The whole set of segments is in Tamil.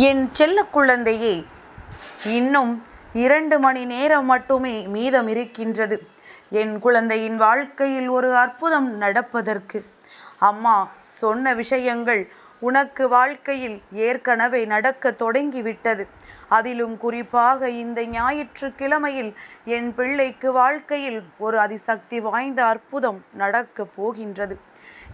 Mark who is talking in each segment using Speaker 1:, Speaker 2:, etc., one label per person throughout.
Speaker 1: என் செல்ல குழந்தையே இன்னும் இரண்டு மணி நேரம் மட்டுமே மீதம் இருக்கின்றது. என் குழந்தையின் வாழ்க்கையில் ஒரு அற்புதம் நடப்பதற்கு. அம்மா சொன்ன விஷயங்கள் உனக்கு வாழ்க்கையில் ஏற்கனவே நடக்க தொடங்கிவிட்டது. அதிலும் குறிப்பாக இந்த ஞாயிற்றுக்கிழமையில் என் பிள்ளைக்கு வாழ்க்கையில் ஒரு அதிசக்தி வாய்ந்த அற்புதம் நடக்கப் போகின்றது.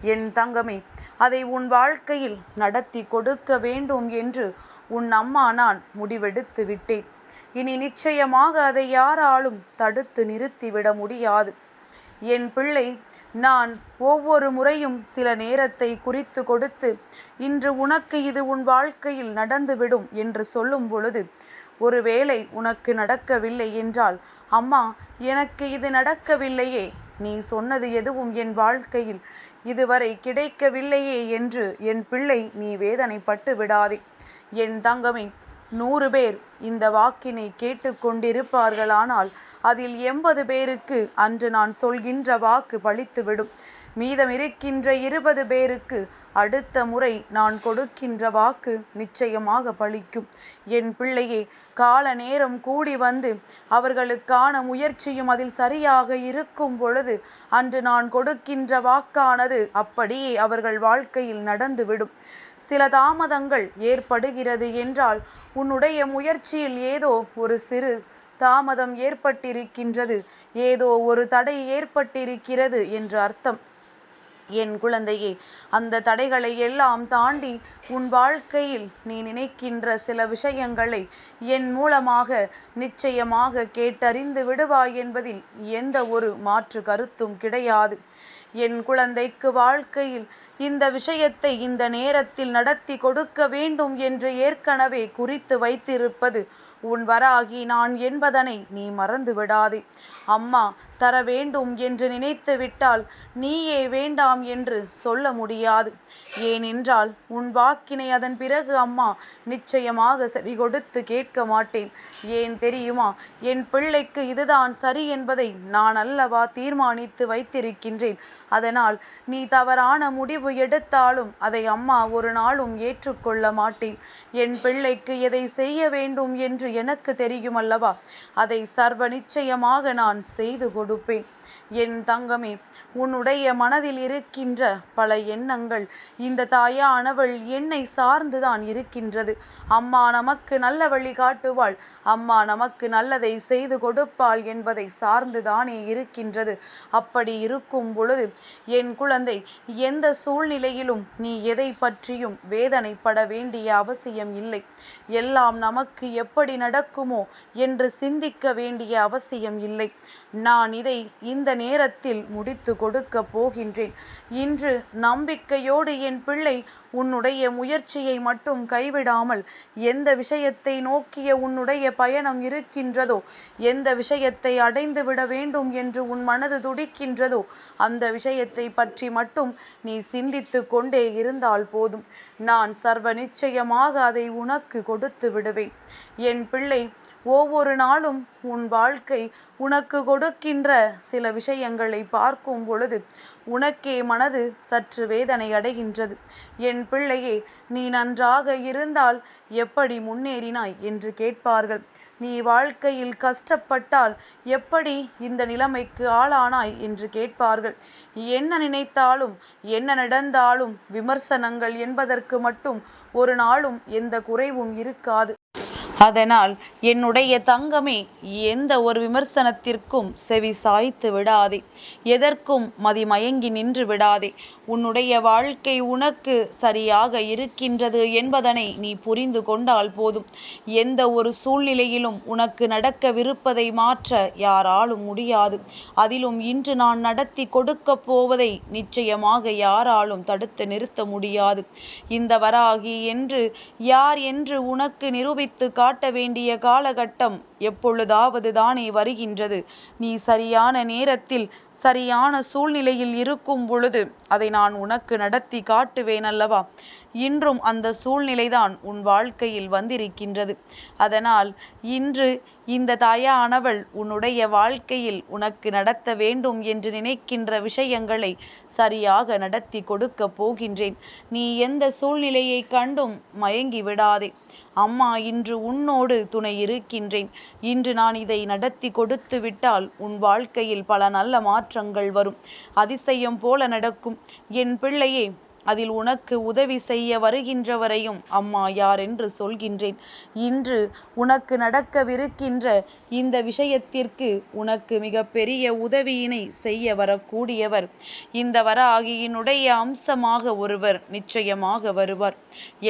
Speaker 1: என் தங்கமே அதை உன் வாழ்க்கையில் நடத்தி கொடுக்க வேண்டும் என்று உன் அம்மா நான் முடிவெடுத்து விட்டேன். இனி நிச்சயமாக அதை யாராலும் தடுத்து நிறுத்திவிட முடியாது. என் பிள்ளை நான் ஒவ்வொரு முறையும் சில நேரத்தை குறித்து கொடுத்து இன்று உனக்கு இது உன் வாழ்க்கையில் நடந்துவிடும் என்று சொல்லும் பொழுது ஒருவேளை உனக்கு நடக்கவில்லை என்றால் அம்மா எனக்கு இது நடக்கவில்லையே நீ சொன்னது எதுவும் என் வாழ்க்கையில் இதுவரை கிடைக்கவில்லையே என்று என் பிள்ளை நீ வேதனைப்பட்டு விடாதே. என் தங்கமே நூறு பேர் இந்த வாக்கினை கேட்டு கொண்டிருப்பார்களானால் அதில் எண்பது பேருக்கு அன்று நான் சொல்கின்ற வாக்கு பழித்துவிடும். மீதம் இருக்கின்ற இருபது பேருக்கு அடுத்த முறை நான் கொடுக்கின்ற வாக்கு நிச்சயமாக பலிக்கும் என் பிள்ளையே கால நேரம் கூடி வந்து அவர்களுக்கான முயற்சியும் அதில் சரியாக இருக்கும் பொழுது அன்று நான் கொடுக்கின்ற வாக்கானது அப்படியே அவர்கள் வாழ்க்கையில் நடந்துவிடும். சில தாமதங்கள் ஏற்படுகிறது என்றால் உன்னுடைய முயற்சியில் ஏதோ ஒரு சிறு தாமதம் ஏற்பட்டிருக்கின்றது ஏதோ ஒரு தடை ஏற்பட்டிருக்கிறது என்று அர்த்தம். என் குழந்தையே அந்த தடைகளை எல்லாம் தாண்டி உன் வாழ்க்கையில் நீ நினைக்கின்ற சில விஷயங்களை என் மூலமாக நிச்சயமாக கேட்டறிந்து விடுவாய் என்பதில் எந்த ஒரு மாற்று கருத்தும் கிடையாது. என் குழந்தைக்கு வாழ்க்கையில் இந்த விஷயத்தை இந்த நேரத்தில் நடத்தி கொடுக்க வேண்டும் என்று ஏற்கனவே குறித்து வைத்திருப்பது உன் வராகி நான் என்பதனை நீ மறந்து விடாதே அம்மா தர வேண்டும் என்று நினைத்து விட்டால் நீயே வேண்டாம் என்று சொல்ல முடியாது. ஏனென்றால் உன் வாக்கினை அதன் பிறகு அம்மா நிச்சயமாக செவி கொடுத்து கேட்க மாட்டேன். ஏன் தெரியுமா? என் பிள்ளைக்கு இதுதான் சரி என்பதை நான் அல்லவா தீர்மானித்து வைத்திருக்கின்றேன். அதனால் நீ தவறான முடிவு எடுத்தாலும் அதை அம்மா ஒரு நாளும் ஏற்றுக்கொள்ள மாட்டேன். என் பிள்ளைக்கு எதை செய்ய வேண்டும் என்று எனக்கு தெரியும் அல்லவா அதை சர்வ நிச்சயமாக நான் செய்து கொடுப்பேன். என் தங்கமே உன்னுடைய மனதில் இருக்கின்ற பல எண்ணங்கள் இந்த தாயானவள் என்னை சார்ந்துதான் இருக்கின்றது. அம்மா நமக்கு நல்ல வழி காட்டுவாள். அம்மா நமக்கு நல்லதை செய்து கொடுப்பாள் என்பதை சார்ந்துதானே இருக்கின்றது. அப்படி இருக்கும் பொழுது என் குழந்தை எந்த சூழ்நிலையிலும் நீ எதை பற்றியும் வேதனைப்பட வேண்டிய அவசியம் இல்லை. எல்லாம் நமக்கு எப்படி நடக்குமோ என்று சிந்திக்க வேண்டிய அவசியம் இல்லை. நான் இதை இந்த நேரத்தில் முடித்து கொடுக்க போகின்றேன். இன்று நம்பிக்கையோடு என் பிள்ளை உன்னுடைய முயற்சியை மட்டும் கைவிடாமல் எந்த விஷயத்தை நோக்கிய உன்னுடைய பயணம் இருக்கின்றதோ எந்த விஷயத்தை அடைந்து விட வேண்டும் என்று உன் மனது துடிக்கின்றதோ அந்த விஷயத்தை பற்றி மட்டும் நீ சிந்தித்து கொண்டே இருந்தால் போதும். நான் சர்வ நிச்சயமாக அதை உனக்கு கொடுத்து விடுவேன். என் பிள்ளை ஒவ்வொரு நாளும் உன் வாழ்க்கை உனக்கு கொடுக்கின்ற சில விஷயங்களை பார்க்கும் பொழுது உனக்கே மனது சற்று வேதனை அடைகின்றது. என் பிள்ளையே நீ நன்றாக இருந்தால் எப்படி முன்னேறினாய் என்று கேட்பார்கள். நீ வாழ்க்கையில் கஷ்டப்பட்டால் எப்படி இந்த நிலைமைக்கு ஆளானாய் என்று கேட்பார்கள். என்ன நினைத்தாலும் என்ன நடந்தாலும் விமர்சனங்கள் என்பதற்கு மட்டும் ஒரு நாளும் எந்த குறைவும் இருக்காது. அதனால் என்னுடைய தங்கமே எந்த ஒரு விமர்சனத்திற்கும் செவி சாய்த்து விடாதே. எதற்கும் மதிமயங்கி நின்று விடாதே. உன்னுடைய வாழ்க்கை உனக்கு சரியாக இருக்கின்றது என்பதனை நீ புரிந்து கொண்டால் போதும். எந்த ஒரு சூழ்நிலையிலும் உனக்கு நடக்கவிருப்பதை மாற்ற யாராலும் முடியாது. அதிலும் இன்று நான் நடத்தி கொடுக்க போவதை நிச்சயமாக யாராலும் தடுத்து நிறுத்த முடியாது. இந்த வராகி என்று யார் என்று உனக்கு நிரூபித்து கா காட்ட வேண்டிய காலகட்டம் எப்பொழுதாவது தானே வருகின்றது. நீ சரியான நேரத்தில் சரியான சூழ்நிலையில் இருக்கும் பொழுது அதை நான் உனக்கு நடத்தி காட்டுவேன் அல்லவா இன்றும் அந்த சூழ்நிலைதான் உன் வாழ்க்கையில் வந்திருக்கின்றது. அதனால் இன்று இந்த தாயானவள் உன்னுடைய வாழ்க்கையில் உனக்கு நடத்த வேண்டும் என்று நினைக்கின்ற விஷயங்களை சரியாக நடத்தி கொடுக்க போகின்றேன். நீ எந்த சூழ்நிலையை கண்டும் மயங்கி விடாதே அம்மா இன்று உன்னோடு துணை இருக்கின்றேன். இன்று நான் இதை நடத்தி கொடுத்து விட்டால் உன் வாழ்க்கையில் பல நல்ல மாற்றங்கள் வரும். அதிசயம் போல நடக்கும். என் பிள்ளையே அதில் உனக்கு உதவி செய்ய வருகின்றவரையும் அம்மா யார் என்று சொல்கின்றேன். இன்று உனக்கு நடக்கவிருக்கின்ற இந்த விஷயத்திற்கு உனக்கு மிகப்பெரிய உதவியினை செய்ய வரக்கூடியவர். இந்த வராகியினுடைய அம்சமாக ஒருவர் நிச்சயமாக வருவார்.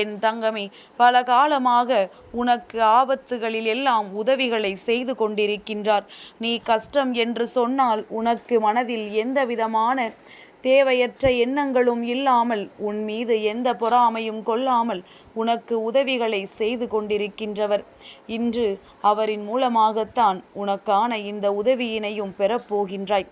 Speaker 1: என் தங்கமே பல காலமாக உனக்கு ஆபத்துகளில் எல்லாம் உதவிகளை செய்து கொண்டிருக்கின்றார். நீ கஷ்டம் என்று சொன்னால் உனக்கு மனதில் எந்த விதமான தேவையற்ற எண்ணங்களும் இல்லாமல் உன் மீது எந்த பொறாமையும் கொள்ளாமல் உனக்கு உதவிகளை செய்து கொண்டிருக்கின்றவர். இன்று அவரின் மூலமாகத்தான் உனக்கான இந்த உதவியினையும் பெறப்போகின்றாய்.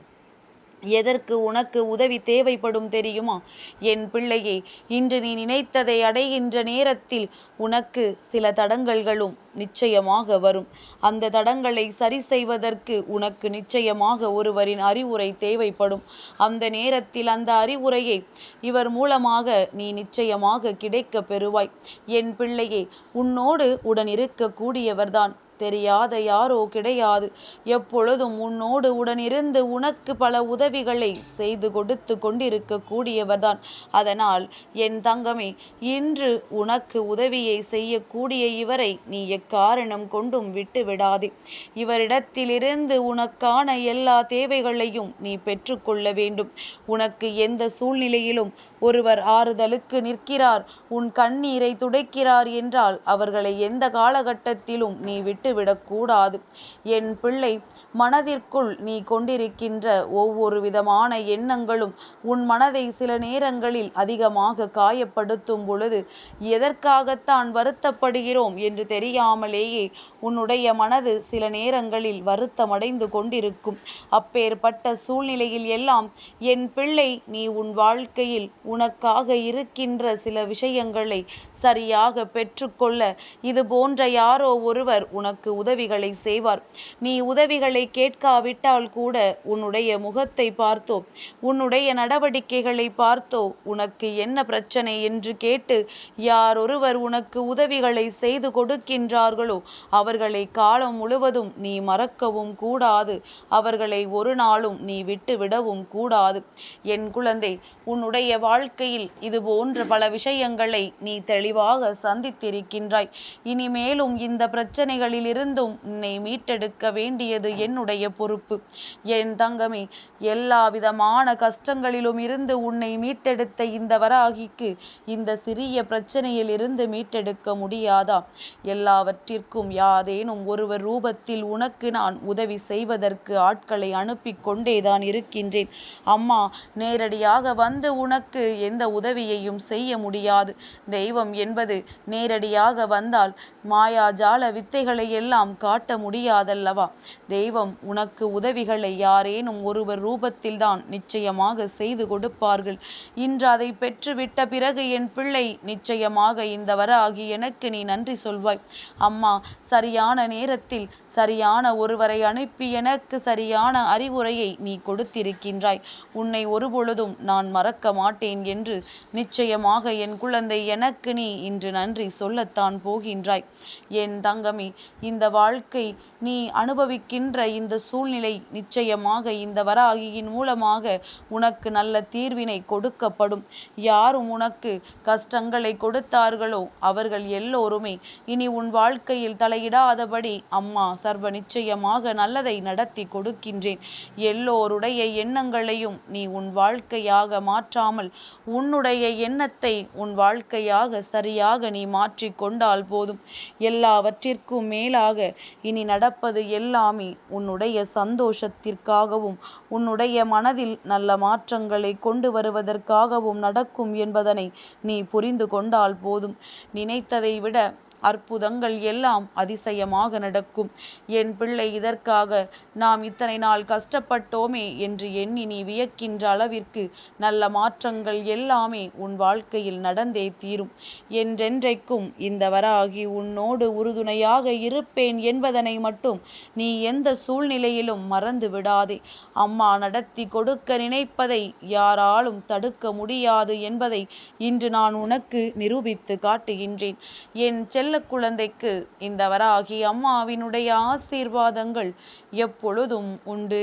Speaker 1: எதற்கு உனக்கு உதவி தேவைப்படும் தெரியுமா? என் பிள்ளையே இன்று நீ நினைத்ததை அடைகின்ற நேரத்தில் உனக்கு சில தடங்கல்களும் நிச்சயமாக வரும். அந்த தடங்களை சரி செய்வதற்கு உனக்கு நிச்சயமாக ஒருவரின் அறிவுரை தேவைப்படும். அந்த நேரத்தில் அந்த அறிவுரையை இவர் மூலமாக நீ நிச்சயமாக கிடைக்க பெறுவாய். என் பிள்ளையே உன்னோடு உடன் இருக்கக்கூடியவர்தான். தெரியாத யாரோ கிடையாது. எப்பொழுதும் உன்னோடு உடனிருந்து உனக்கு பல உதவிகளை செய்து கொடுத்து கொண்டிருக்க கூடியவர்தான் அதனால் என் தங்கமே இன்று உனக்கு உதவியை செய்யக்கூடிய இவரை நீ எக்காரணம் கொண்டும் விட்டு விடாதே இவரிடத்திலிருந்து உனக்கான எல்லா தேவைகளையும் நீ பெற்றுக்கொள்ள வேண்டும். உனக்கு எந்த சூழ்நிலையிலும் ஒருவர் ஆறுதலுக்கு நிற்கிறார். உன் கண்ணீரை துடைக்கிறார் என்றால் அவர்களை எந்த காலகட்டத்திலும் நீ விட்டு விட்டுவிடக்கூடாது என் பிள்ளை மனதிற்குள் நீ கொண்டிருக்கின்ற ஒவ்வொரு விதமான எண்ணங்களும் உன் மனதை சில நேரங்களில் அதிகமாக காயப்படுத்தும் பொழுது எதற்காகத்தான் வருத்தப்படுகிறோம் என்று தெரியாமலேயே உன்னுடைய மனது சில நேரங்களில் வருத்தமடைந்து கொண்டிருக்கும். அப்பேற்பட்ட சூழ்நிலையில் எல்லாம் என் பிள்ளை நீ உன் வாழ்க்கையில் உனக்காக இருக்கின்ற சில விஷயங்களை சரியாக பெற்றுக்கொள்ள இது போன்ற யாரோ ஒருவர் உனக்கு உனக்கு உதவிகளை செய்வார். நீ உதவிகளை கேட்காவிட்டால் கூட உன்னுடைய முகத்தை பார்த்தோ உன்னுடைய நடவடிக்கைகளை பார்த்தோ உனக்கு என்ன பிரச்சனை என்று கேட்டு யார் ஒருவர் உனக்கு உதவிகளை செய்து கொடுக்கின்றார்களோ அவர்களை காலம் முழுவதும் நீ மறக்கவும் கூடாது. அவர்களை ஒரு நாளும் நீ விட்டு விடவும் கூடாது. என் குழந்தை உன்னுடைய வாழ்க்கையில் இது போன்ற பல விஷயங்களை நீ தெளிவாக சந்தித்திருக்கின்றாய். இனிமேலும் இந்த பிரச்சனைகளில் இருந்தும் உன்னை மீட்டெடுக்க வேண்டியது என்னுடைய பொறுப்பு. என் தங்கமே எல்லா விதமான கஷ்டங்களிலும் இருந்து உன்னை மீட்டெடுத்த இந்த வராகிக்கு இந்த சிறிய பிரச்சனையில் இருந்து மீட்டெடுக்க முடியாதா? எல்லாவற்றிற்கும் யாதேனும் ஒருவர் ரூபத்தில் உனக்கு நான் உதவி செய்வதற்கு ஆட்களை அனுப்பி கொண்டேதான் இருக்கின்றேன். அம்மா நேரடியாக வந்து உனக்கு எந்த உதவியையும் செய்ய முடியாது. தெய்வம் என்பது நேரடியாக வந்தால் மாயாஜால வித்தைகளை எல்லாம் காட்ட முடியாதல்லவா? தெய்வம் உனக்கு உதவிகளை யாரேனும் ஒருவர் ரூபத்தில்தான் நிச்சயமாக செய்து கொடுப்பார்கள். இன்று அதை பெற்றுவிட்ட பிறகு என் பிள்ளை நிச்சயமாக இந்த வராகி எனக்கு நீ நன்றி சொல்வாய். அம்மா சரியான நேரத்தில் சரியான ஒருவரை அனுப்பி எனக்கு சரியான அறிவுரையை நீ கொடுத்திருக்கின்றாய். உன்னை ஒருபொழுதும் நான் மறக்க மாட்டேன் என்று நிச்சயமாக என் குழந்தை எனக்கு நீ இன்று நன்றி சொல்லத்தான் போகின்றாய். என் தங்கமி இந்த வாழ்க்கை நீ அனுபவிக்கின்ற இந்த சூழ்நிலை நிச்சயமாக இந்த வராகியின் மூலமாக உனக்கு நல்ல தீர்வினை கொடுக்கப்படும். யாரும் உனக்கு கஷ்டங்களை கொடுத்தார்களோ அவர்கள் எல்லோருமே. இனி உன் வாழ்க்கையில் தலையிடாதபடி அம்மா சர்வ நிச்சயமாக நல்லதை நடத்தி கொடுக்கின்றேன். எல்லோருடைய எண்ணங்களையும் நீ உன் வாழ்க்கையாக மாற்றாமல் உன்னுடைய எண்ணத்தை உன் வாழ்க்கையாக சரியாக நீ மாற்றிக்கொண்டால் போதும். எல்லாவற்றிற்கும் மேலாக இனி நடப்பது எல்லாமே உன்னுடைய சந்தோஷத்திற்காகவும் உன்னுடைய மனதில் நல்ல மாற்றங்களை கொண்டு வருவதற்காகவும் நடக்கும் என்பதனை நீ புரிந்து கொண்டால் போதும். நினைத்ததை விட அற்புதங்கள் எல்லாம் அதிசயமாக நடக்கும். என் பிள்ளை இதற்காக நாம் இத்தனை நாள் கஷ்டப்பட்டோமே என்று எண்ணி நீ வியக்கின்ற அளவிற்கு நல்ல மாற்றங்கள் எல்லாமே உன் வாழ்க்கையில் நடந்தே தீரும். என்றென்றைக்கும் இந்த வராகி உன்னோடு உறுதுணையாக இருப்பேன் என்பதனை மட்டும் நீ எந்த சூழ்நிலையிலும் மறந்து விடாதே. அம்மா நடத்தி கொடுக்க நினைப்பதை யாராலும் தடுக்க முடியாது என்பதை இன்று நான் உனக்கு நிரூபித்து காட்டுகின்றேன். என் செல்ல குழந்தைக்கு இந்த வராகி அம்மாவினுடைய ஆசீர்வாதங்கள் எப்பொழுதும் உண்டு.